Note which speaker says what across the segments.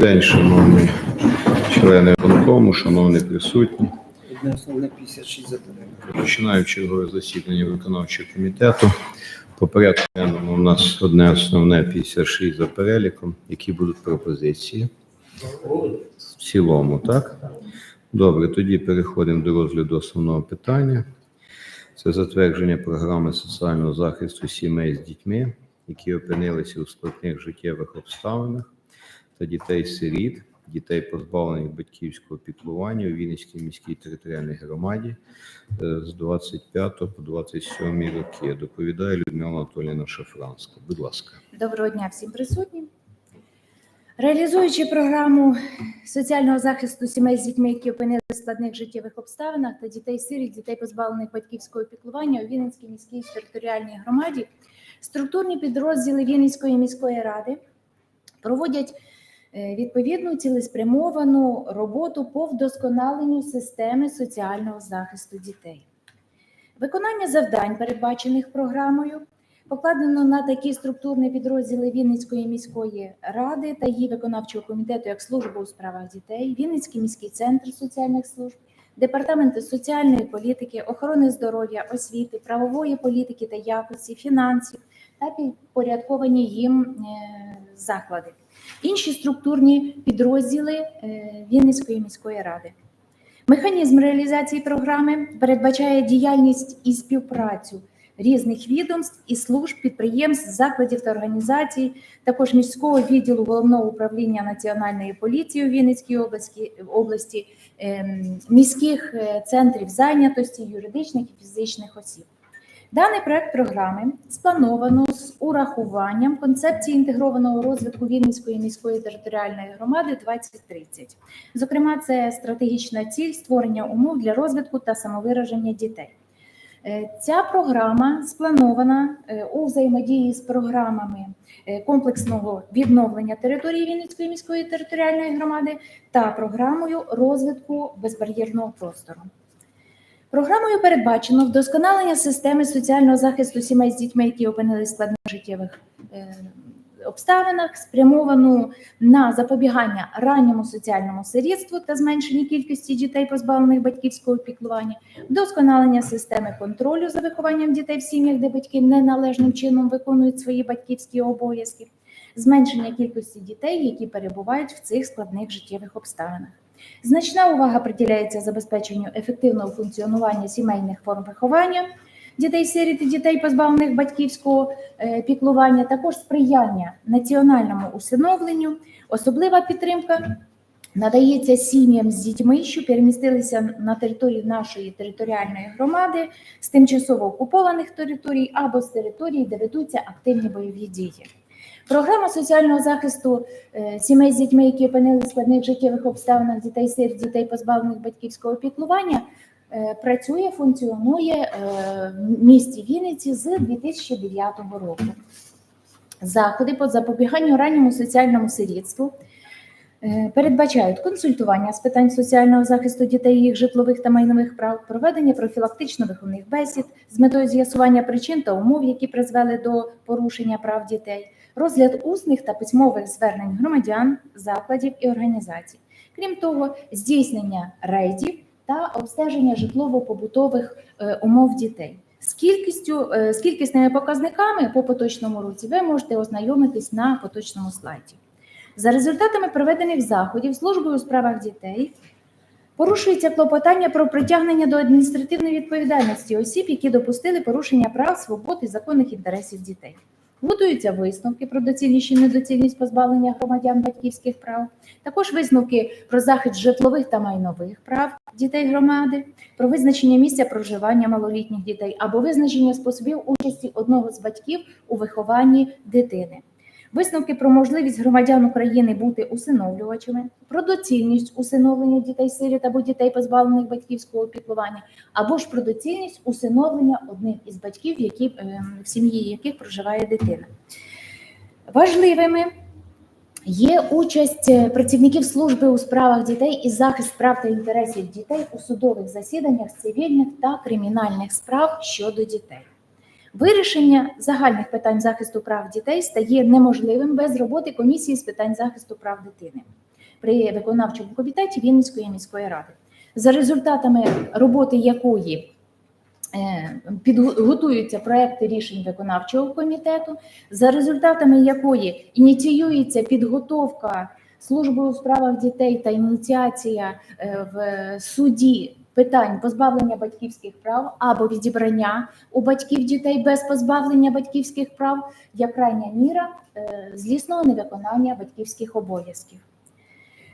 Speaker 1: День, шановні члени виконкому, шановні присутні.
Speaker 2: Одне основне 56 заперечень.
Speaker 1: Починаю чергове засідання виконавчого комітету. По у нас одне основне 56 за переліком. Які будуть пропозиції? В цілому, так? Добре, тоді переходимо до розгляду основного питання. Це затвердження програми соціального захисту сімей з дітьми, які опинилися у складних життєвих обставинах та дітей-сиріт, дітей, позбавлених батьківського піклування у Вінницькій міській територіальній громаді е, з 25 по 27 роки. Доповідає Людмила Анатоліївна Шафранська. Будь ласка.
Speaker 3: Доброго дня всім присутнім. Реалізуючи програму соціального захисту сімей з дітьми, які опинилися в складних життєвих обставинах та дітей сиріт, дітей позбавлених батьківського піклування у Вінницькій міській територіальній громаді, структурні підрозділи Вінницької міської ради проводять відповідну цілеспрямовану роботу по вдосконаленню системи соціального захисту дітей. Виконання завдань, передбачених програмою, покладено на такі структурні підрозділи Вінницької міської ради та її виконавчого комітету, як служба у справах дітей, Вінницький міський центр соціальних служб, департаменти соціальної політики, охорони здоров'я, освіти, правової політики та якості, фінансів та підпорядковані їм е, заклади. Інші структурні підрозділи е, Вінницької міської ради. Механізм реалізації програми передбачає діяльність і співпрацю різних відомств і служб, підприємств, закладів та організацій, також міського відділу головного управління національної поліції у Вінницькій області, області ем, міських е, центрів зайнятості, юридичних і фізичних осіб. Даний проект програми сплановано з урахуванням концепції інтегрованого розвитку Вінницької міської територіальної громади 2030. Зокрема, це стратегічна ціль створення умов для розвитку та самовираження дітей. Е, Ця програма спланована е, у взаємодії з програмами е, комплексного відновлення території Вінницької міської територіальної громади та програмою розвитку безбар'єрного простору. Програмою передбачено вдосконалення системи соціального захисту сімей з дітьми, які опинились в складних життєвих е, обставинах, спрямовану на запобігання ранньому соціальному сирітству та зменшенні кількості дітей, позбавлених батьківського піклування, вдосконалення системи контролю за вихованням дітей в сім'ях, де батьки неналежним чином виконують свої батьківські обов'язки, зменшення кількості дітей, які перебувають в цих складних життєвих обставинах. Значна увага приділяється забезпеченню ефективного функціонування сімейних форм виховання дітей сиріт і дітей, позбавлених батьківського е, піклування, також сприяння національному усиновленню, особлива підтримка надається сім'ям з дітьми, що перемістилися на територію нашої територіальної громади з тимчасово окупованих територій або з територій, де ведуться активні бойові дії. Програма соціального захисту е, сімей з дітьми, які опинилися в складних життєвих обставинах дітей сиріт, дітей позбавлених батьківського піклування, е, працює, функціонує е, в місті Вінниці з 2009 року. Заходи по запобіганню ранньому соціальному сирітству передбачають консультування з питань соціального захисту дітей, їх житлових та майнових прав, проведення профілактично-виховних бесід з метою з'ясування причин та умов, які призвели до порушення прав дітей, розгляд усних та письмових звернень громадян, закладів і організацій. Крім того, здійснення рейдів та обстеження житлово-побутових е, умов дітей. З кількістю е, з кількісними показниками по поточному році ви можете ознайомитись на поточному слайді. За результатами проведених заходів службою у справах дітей порушується клопотання про притягнення до адміністративної відповідальності осіб, які допустили порушення прав, свобод і законних інтересів дітей. Готуються висновки про доцільність і недоцільність позбавлення громадян батьківських прав, також висновки про захист житлових та майнових прав дітей громади, про визначення місця проживання малолітніх дітей або визначення способів участі одного з батьків у вихованні дитини. Висновки про можливість громадян України бути усиновлювачами, про доцільність усиновлення дітей-сиріт або дітей, позбавлених батьківського піклування, або ж про доцільність усиновлення одних із батьків, які, е, в сім'ї яких проживає дитина. Важливими є участь е, працівників служби у справах дітей і захист прав та інтересів дітей у судових засіданнях цивільних та кримінальних справ щодо дітей. Вирішення загальних питань захисту прав дітей стає неможливим без роботи комісії з питань захисту прав дитини. при виконавчому комітеті Вінницької міської ради, за результатами роботи якої е, підготуються проекти рішень виконавчого комітету, за результатами якої ініціюється підготовка служби у справах дітей та ініціація е, в суді питань позбавлення батьківських прав або відібрання у батьків дітей без позбавлення батьківських прав як крайня міра е, злісного невиконання батьківських обов'язків.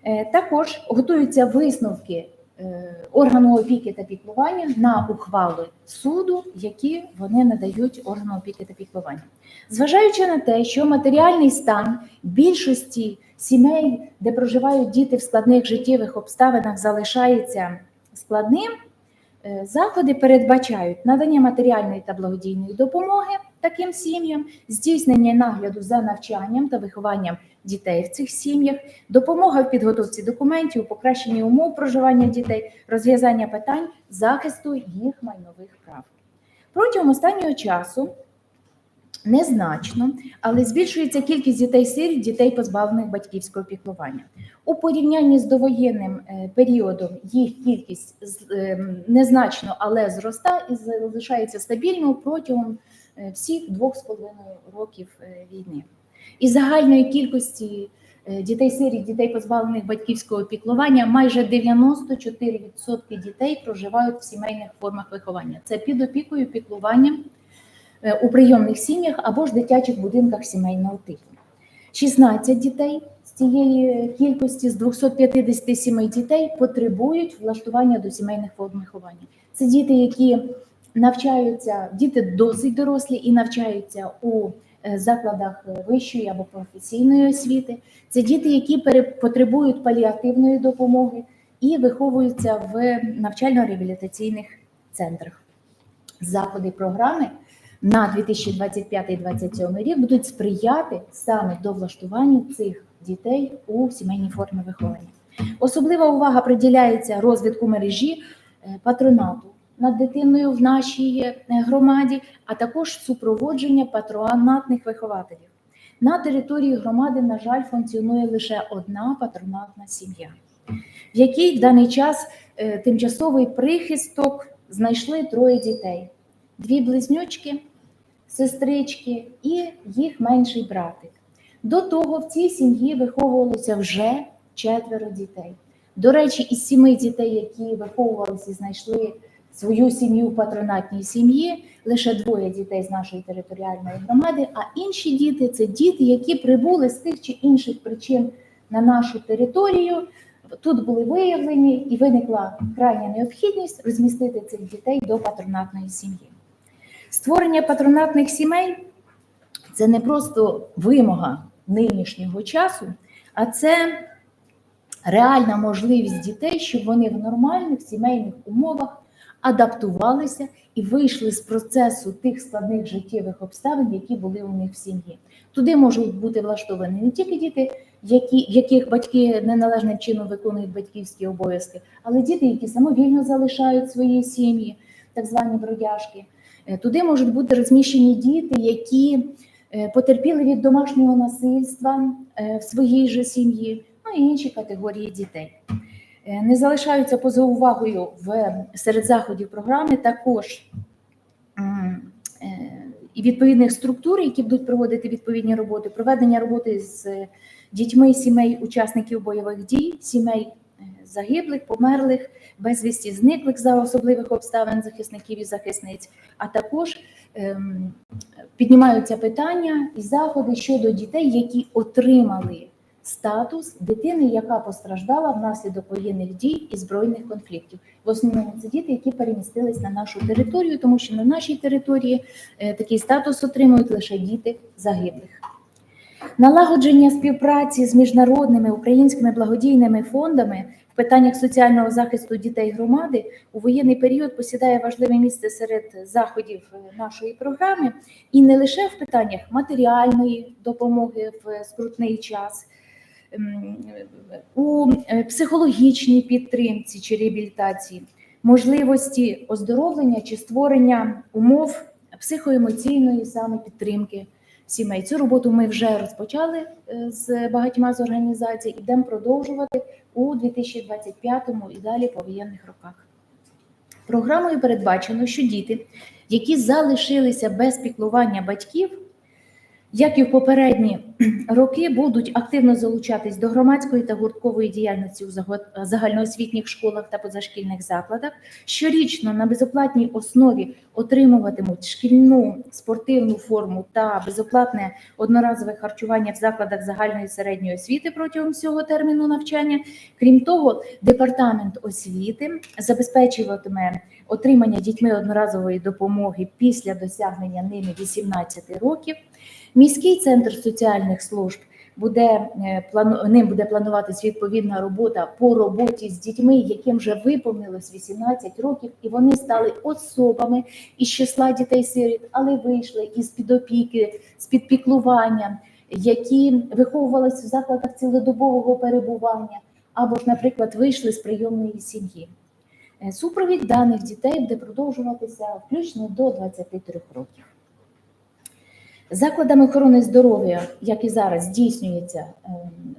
Speaker 3: Е, Також готуються висновки е, органу опіки та піклування на ухвали суду, які вони надають органу опіки та піклування. Зважаючи на те, що матеріальний стан більшості сімей, де проживають діти в складних життєвих обставинах, залишається складним, е, заходи передбачають надання матеріальної та благодійної допомоги таким сім'ям, здійснення нагляду за навчанням та вихованням дітей в цих сім'ях, допомога в підготовці документів, покращенні умов проживання дітей, розв'язання питань захисту їх майнових прав. Протягом останнього часу незначно, але збільшується кількість дітей-сиріт, дітей, позбавлених батьківського піклування. У порівнянні з довоєнним е, періодом їх кількість ем, незначно, але зроста і залишається стабільною протягом е, всіх двох з половиною років е, війни. Із загальної кількості е, дітей-сиріт, дітей, позбавлених батьківського піклування, майже 94% дітей проживають в сімейних формах виховання. Це під опікою піклуванням е, у прийомних сім'ях або ж дитячих будинках сімейного типу. 16 дітей з цієї кількості з 257 дітей потребують влаштування до сімейних виховання. Це діти, які навчаються, діти досить дорослі і навчаються у е, закладах вищої або професійної освіти. Це діти, які потребують паліативної допомоги і виховуються в навчально-реабілітаційних центрах. Заходи програми на 2025-2027 рік будуть сприяти саме до влаштування цих дітей у сімейній формі виховання. Особлива увага приділяється розвитку мережі е, патронату над дитиною в нашій е, громаді, а також супроводження патронатних вихователів. На території громади, на жаль, функціонує лише одна патронатна сім'я, в якій в даний час е, тимчасовий прихисток знайшли троє дітей: дві близнючки, сестрички і їх менший братик. До того в цій сім'ї виховувалося вже четверо дітей. До речі, із сіми дітей, які виховувалися і знайшли свою сім'ю в патронатній сім'ї, лише двоє дітей з нашої територіальної громади, а інші діти це діти, які прибули з тих чи інших причин на нашу територію. Тут були виявлені і виникла крайня необхідність розмістити цих дітей до патронатної сім'ї. Створення патронатних сімей це не просто вимога нинішнього часу, а це реальна можливість дітей, щоб вони в нормальних сімейних умовах адаптувалися і вийшли з процесу тих складних життєвих обставин, які були у них в сім'ї. Туди можуть бути влаштовані не тільки діти, які, яких батьки неналежним чином виконують батьківські обов'язки, але діти, які самовільно залишають свої сім'ї, так звані бродяжки. Е, Туди можуть бути розміщені діти, які е, потерпіли від домашнього насильства е, в своїй же сім'ї, ну і інші категорії дітей. Не залишаються поза увагою в серед заходів програми також і відповідних структур, які будуть проводити відповідні роботи, проведення роботи з дітьми сімей учасників бойових дій, сімей загиблих, померлих, безвісті зниклих за особливих обставин захисників і захисниць, а також ем, піднімаються питання і заходи щодо дітей, які отримали статус дитини, яка постраждала внаслідок воєнних дій і збройних конфліктів. В основному це діти, які перемістились на нашу територію, тому що на нашій території е, такий статус отримують лише діти загиблих. Налагодження співпраці з міжнародними українськими благодійними фондами в питаннях соціального захисту дітей громади у воєнний період посідає важливе місце серед заходів нашої програми, і не лише в питаннях матеріальної допомоги в скрутний час, у е, психологічній підтримці чи реабілітації, можливості оздоровлення чи створення умов психоемоційної саме підтримки сімей. Цю роботу ми вже розпочали е, з багатьма з організацій і будемо продовжувати у 2025 і далі по воєнних роках. Програмою передбачено, що діти, які залишилися без піклування батьків, як і в попередні роки, будуть активно залучатись до громадської та гурткової діяльності у загальноосвітніх школах та позашкільних закладах. Щорічно на безоплатній основі отримуватимуть шкільну спортивну форму та безоплатне одноразове харчування в закладах загальної середньої освіти протягом всього терміну навчання. Крім того, департамент освіти забезпечуватиме отримання дітьми одноразової допомоги після досягнення ними 18 років. Міський центр соціальних служб буде е, ним буде плануватись відповідна робота по роботі з дітьми, яким вже виповнилось 18 років, і вони стали особами із числа дітей-сиріт, але вийшли із під опіки, з під піклування, які виховувалися в закладах цілодобового перебування, або ж, наприклад, вийшли з прийомної сім'ї. Е, Супровід даних дітей буде продовжуватися включно до 23 років. Закладами охорони здоров'я, як і зараз, здійснюється ем,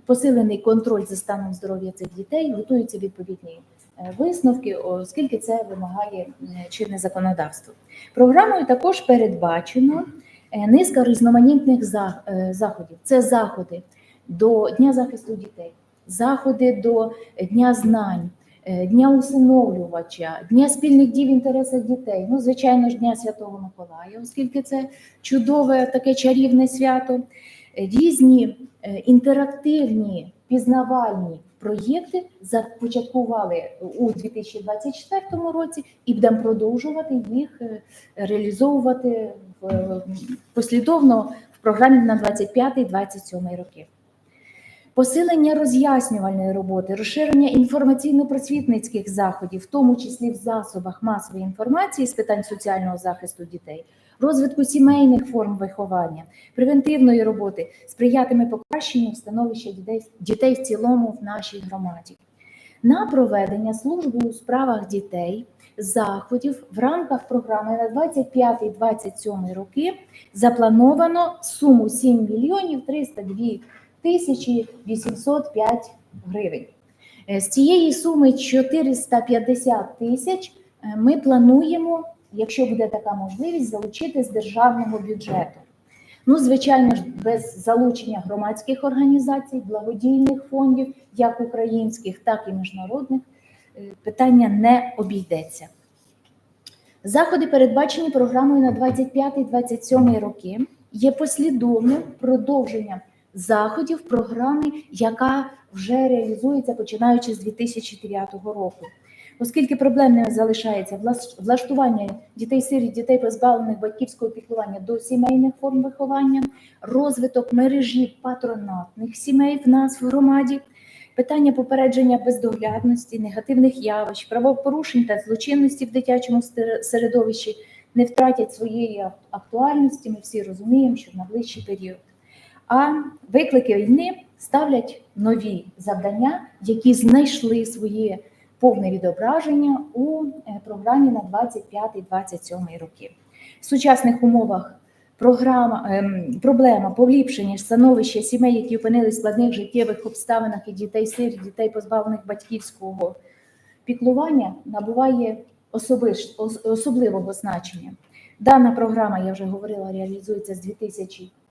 Speaker 3: посилений контроль за станом здоров'я цих дітей, готуються відповідні е, висновки, оскільки це вимагає чинне законодавство. Програмою також передбачено е, низка різноманітних заходів. Це заходи до Дня захисту дітей, заходи до Дня знань, Дня усиновлювача, Дня спільних дій в інтересах дітей. Ну, звичайно ж, Дня Святого Миколая, оскільки це чудове таке чарівне свято. Е, Різні е, інтерактивні пізнавальні проєкти започаткували у 2024 році і будемо продовжувати їх е, реалізовувати е, послідовно в програмі на 25-27 роки. Посилення роз'яснювальної роботи, розширення інформаційно-просвітницьких заходів, в тому числі в засобах масової інформації з питань соціального захисту дітей, розвитку сімейних форм виховання, превентивної роботи сприятиме покращенню становища дітей, дітей в цілому в нашій громаді. На проведення служби у справах дітей заходів в рамках програми на 25-27 роки заплановано суму 7 мільйонів 302 тисячі 805 гривень. Е, З цієї суми 450 тисяч е, ми плануємо, якщо буде така можливість, залучити з державного бюджету. Ну, звичайно ж, без залучення громадських організацій, благодійних фондів, як українських, так і міжнародних, е, питання не обійдеться. Заходи, передбачені програмою на 25-27 роки, є послідовним продовженням заходів програми, яка вже реалізується починаючи з 2009 року. Оскільки проблемним залишається влаш- влаштування дітей-сиріт, дітей позбавлених батьківського піклування до сімейних форм виховання, розвиток мережі патронатних сімей в нас в громаді, питання попередження бездоглядності, негативних явищ, правопорушень та злочинності в дитячому середовищі не втратять своєї актуальності. Ми всі розуміємо, що в найближчий період. А виклики війни ставлять нові завдання, які знайшли своє повне відображення у е, програмі на 25-27 роки. В сучасних умовах програма, ем, проблема поліпшення становища сімей, які опинились в складних життєвих обставинах і дітей сиріт, дітей позбавлених батьківського піклування, набуває особливого значення. Дана програма, я вже говорила, реалізується з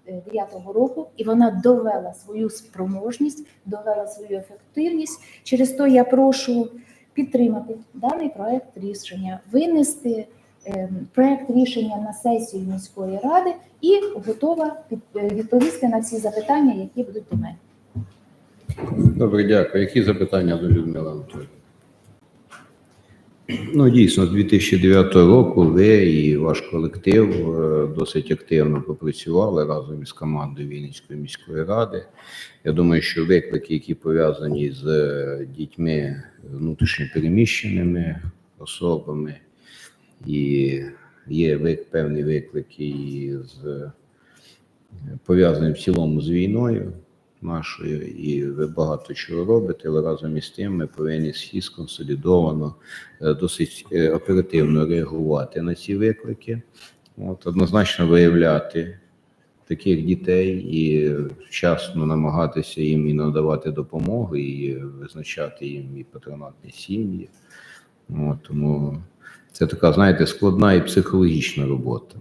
Speaker 3: 2009 року, і вона довела свою спроможність, довела свою ефективність. Через то я прошу підтримати даний проект рішення, винести ем, проект рішення на сесію міської ради і готова е, відповісти на всі запитання, які будуть до мене.
Speaker 1: Добре, дякую. Які запитання до Людмили Анатолійовни? Ну, дійсно, з 2009 року ви і ваш колектив е, досить активно попрацювали разом із командою Вінницької міської ради. Я думаю, що виклики, які пов'язані з е, дітьми внутрішньопереміщеними особами, і є певні виклики з е, пов'язані в цілому з війною нашою, і ви багато чого робите, але разом із тим ми повинні всі сконсолідовано, е, досить е, оперативно реагувати на ці виклики. От, однозначно виявляти таких дітей і вчасно намагатися їм і надавати допомогу, і визначати їм і патронатні сім'ї. Тому це така, знаєте, складна і психологічна робота.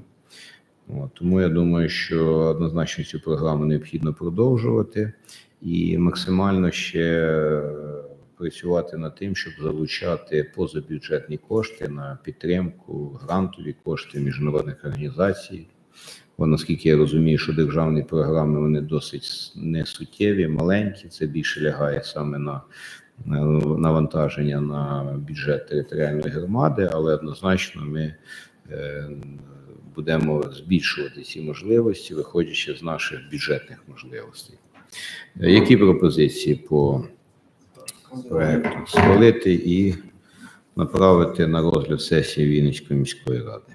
Speaker 1: От, тому я думаю, що однозначно цю програму необхідно продовжувати і максимально ще е, працювати над тим, щоб залучати позабюджетні кошти на підтримку, грантові кошти міжнародних організацій. Бо наскільки я розумію, що державні програми вони досить несуттєві, маленькі. Це більше лягає саме на на навантаження на бюджет територіальної громади, але однозначно ми е, будемо збільшувати ці можливості, виходячи з наших бюджетних можливостей. Е, Які пропозиції по проекту? Схвалити і направити на розгляд сесії Вінницької міської ради.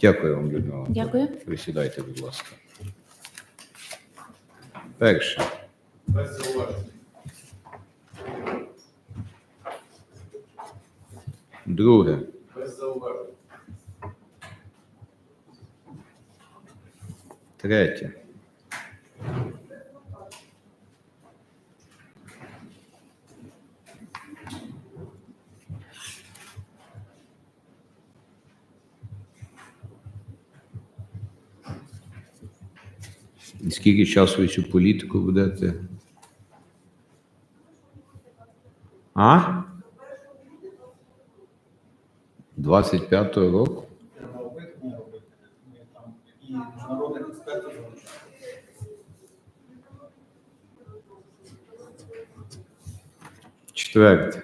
Speaker 1: Дякую вам, Людмила.
Speaker 3: Дякую.
Speaker 1: Присідайте, будь ласка. Перше. Друге. Третє. Скільки часу ви цю політику будете? А? 25-го року?
Speaker 2: Треба опитування робити. Ми там і міжнародних експертів залучаємо.
Speaker 1: Четверте.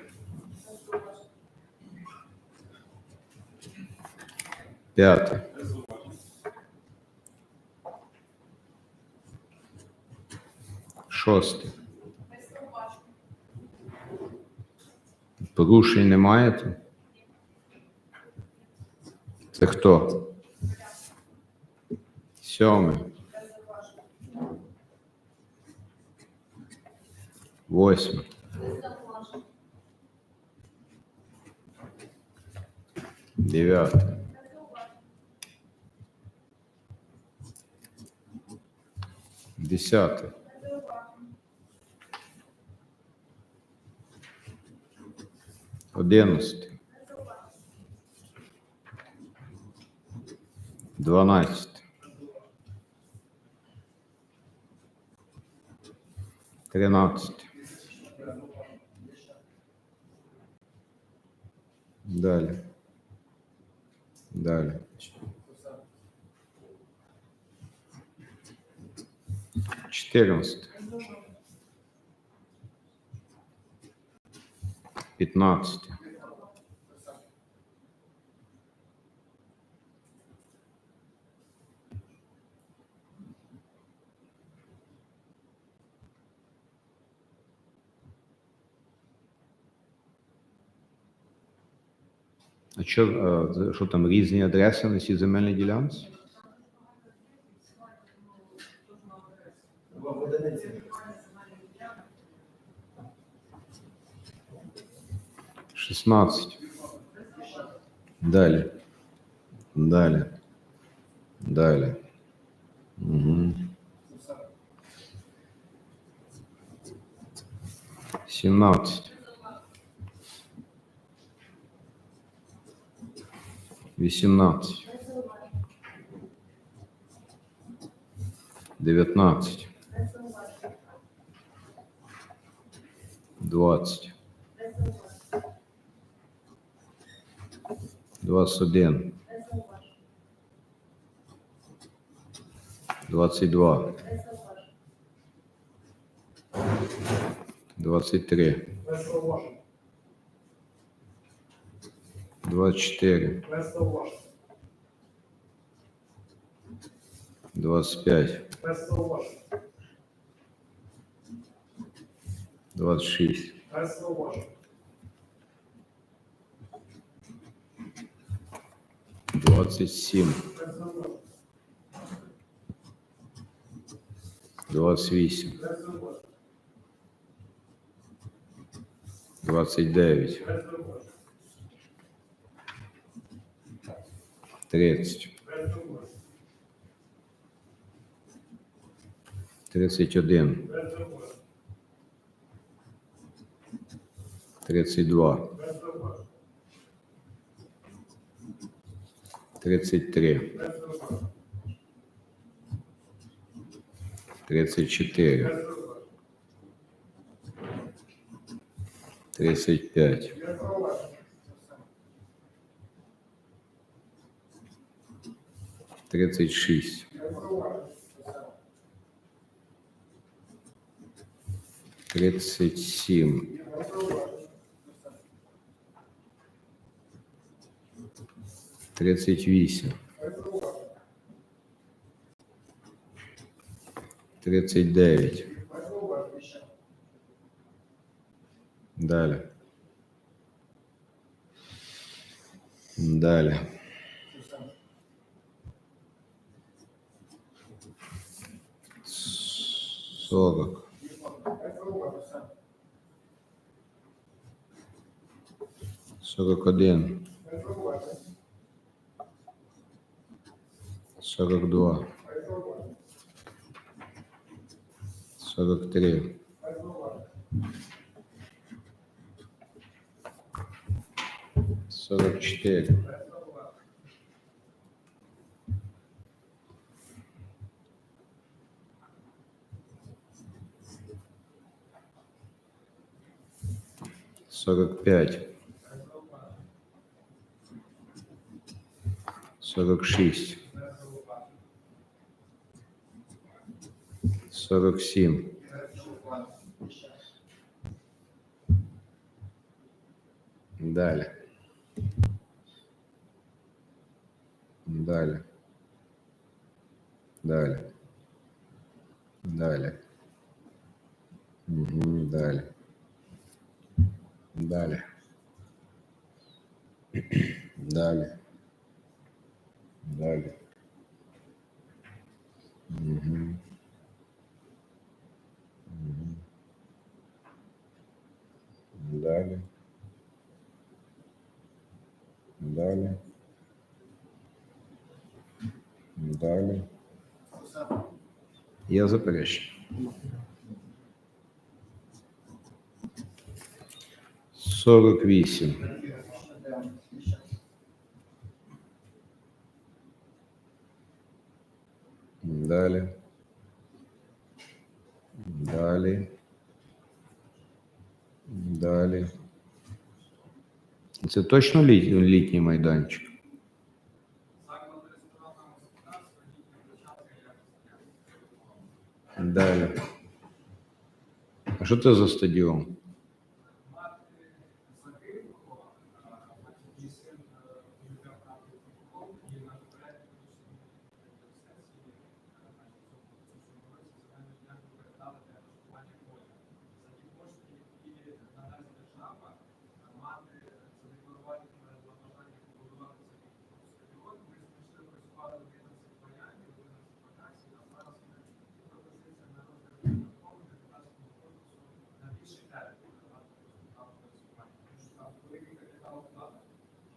Speaker 1: П'яте. Шосте. Порушень немає тут? Це хто? Сьоме. Восьме. девятый. Десятый. Одиннадцатый. Дванадцатый. Тринадцатый. Далее. Далее Четырнадцать. Пятнадцать. А що, е, це що там різні адреси на цій земельній ділянці?
Speaker 2: Треба в одиниці.
Speaker 1: Шістнадцять. Далі. Далі. Далі. Угу. Сімнадцять. Вісімнадцять. Дев'ятнадцять. Двадцять. Двадцять один. Двадцять 24. 25.
Speaker 2: 26. 27.
Speaker 1: 28.
Speaker 2: 29. 30.
Speaker 1: 31. 32. 33. 34. 35. 36. 37. 38. 39. Далі. Далі. 44. Сорок пять. Сорок шесть. Сорок семь. Я заперечую. Сорок вісім. Далі. Далі. Далі. Це точно літ- літній майданчик? Що це за стадіон?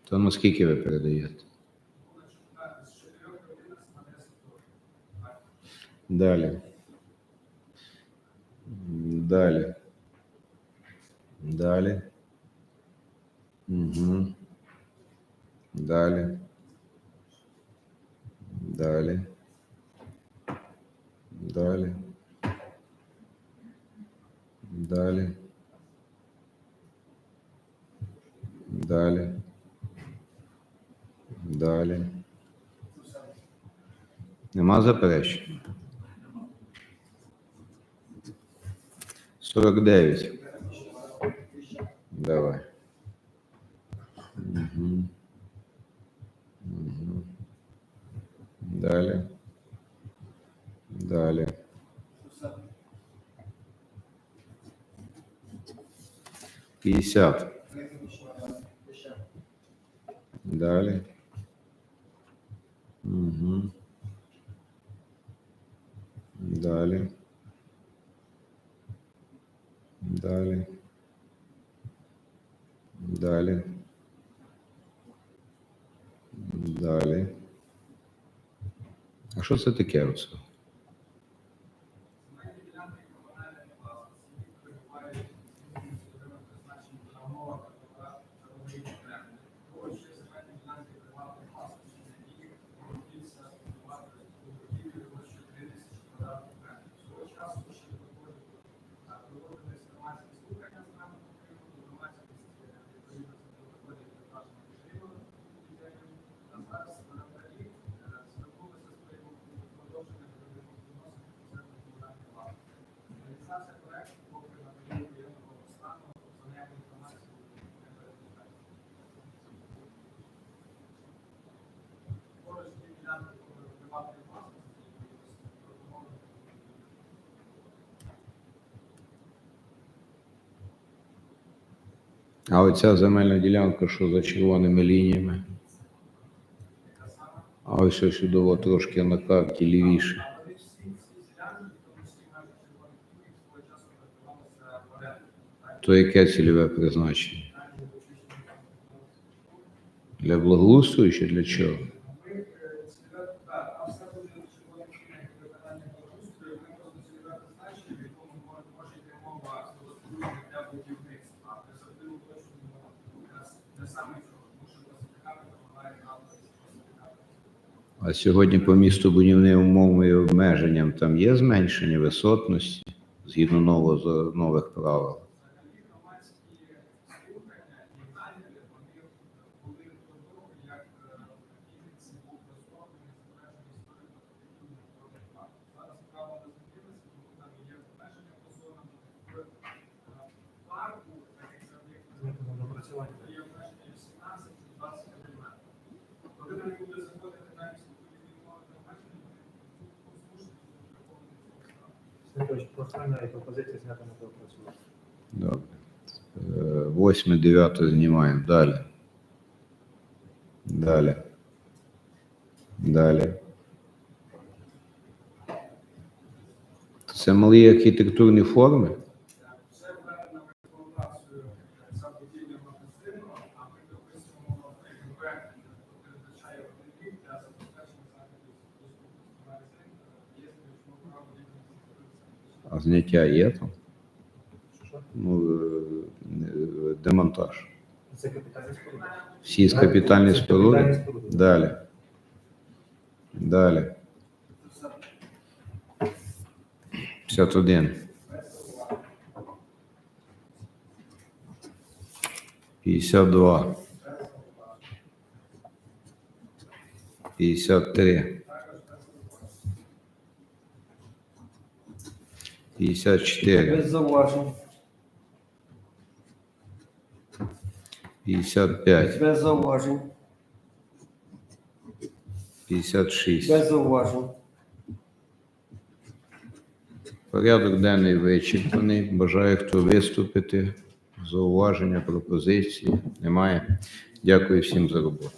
Speaker 1: То наскільки ви передаєте? Далі. Далі. Далі. Угу. Далі. Далі. Далі. Далі. Далі. Далі. Нема заперечень? 49. Давай. Угу. Угу. Далі. Далі. П'ятдесят. Далі. Угу. Далі. Далі. Далі. Далі. А що це таке оце? А оця земельна ділянка, що за червоними лініями? А ось ось сюди трошки на карті лівіше. То яке цільове призначення? Для благоустрою чи для чого?
Speaker 2: Ми е, цільове, так, а все буде в червоних лініях виконання благоустрою, ми просто цільове призначення, в якому може може йти мова розбудовування для будівництва, а при особливо точно не мова. Якраз не саме цього, тому що класифікатор допомагає нам класифікатор.
Speaker 1: А сьогодні по місту будівним умовам і обмеженням там є зменшення висотності згідно нового нових правил.
Speaker 2: Взагалі громадські слухання і наміри, вони були до того, як е, Вінниці був розроблений збережений історико-архітектурний народний парк. Зараз справа не змінилася, тому там є обмеження по зонам. В е, парку, так як це об'єкт є обмеження 18 і 21 метрів. Коли вони будуть заходити на містобудівні умови та обмеження, вони будуть змушені бути враховані в цьому стану.
Speaker 4: Сергійович, прохання і пропозиція зняти на доопрацювання.
Speaker 1: Добре. Е, Восьме, дев'яте знімаємо. Далі. Далі. Далі. Це малі архітектурні форми.
Speaker 2: Все введено в експлуатацію за будівлею магазину, а ми дописуємо КГБ, що передбачає один рік для забезпечення заходів доступності магазин, є зручного права будівництва.
Speaker 1: А зняття є там? Ну, е, е, демонтаж.
Speaker 4: Це капітальні споруди.
Speaker 1: Всі з
Speaker 4: капітальні споруди.
Speaker 1: Далі. Далі. 51. 52. 53. 54.
Speaker 5: Без зауважень.
Speaker 1: 55.
Speaker 5: Без зауважень.
Speaker 1: 56.
Speaker 5: Без зауважень.
Speaker 1: Порядок денний вичерпаний. Бажаю хто виступити. Зауваження, пропозиції немає. Дякую всім за роботу.